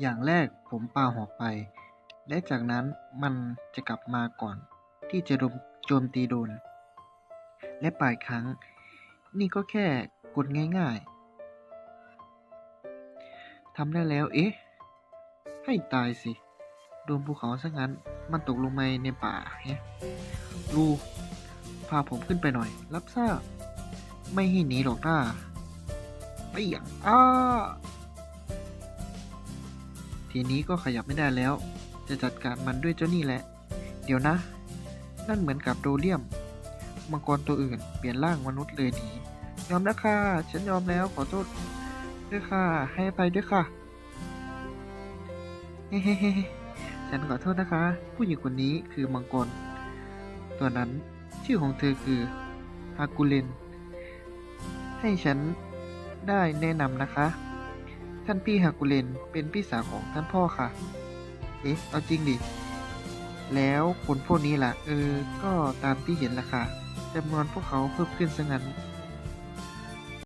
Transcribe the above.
อย่างแรกผมปาหอกไป และจากนั้นมันจะกลับมาก่อน ที่จะโดมโจมตีโดน และปลายครั้ง นี่ก็แค่กดง่ายๆทำได้แล้ว เอ๊ะ ให้ตายสิ โดนภูเขาซะงั้น มันตกลงมาในป่าแฮะลูพาผมขึ้นไปหน่อย รับทราบ ไม่ให้หนีหรอกน้าไปอย่างอ้า ทีนี้ก็ขยับไม่ได้แล้ว จะจัดการมันด้วยเจ้านี่แหละ เดี๋ยวนะ นั่นเหมือนกับโดเรียม มังกรตัวอื่นเปลี่ยนร่างมนุษย์เลยหนียอมแล้วค่ะ ฉันยอมแล้วขอโทษด้วยค่ะ ให้อภัยด้วยค่ะเฮ้เฮ้ฉันขอโทษนะคะ ผู้หญิงคนนี้คือมังกร ตัวนั้นชื่อของเธอคือฮากุเลน ให้ฉันได้แนะนำนะคะ ท่านพี่ฮากุเลนเป็นพี่สาวของท่านพ่อค่ะ เอ๊ะ เอาจริงดิ แล้วคนพวกนี้ล่ะ เออ ก็ตามที่เห็นล่ะค่ะจำนวนพวกเขาเพิ่มขึ้นซะงั้น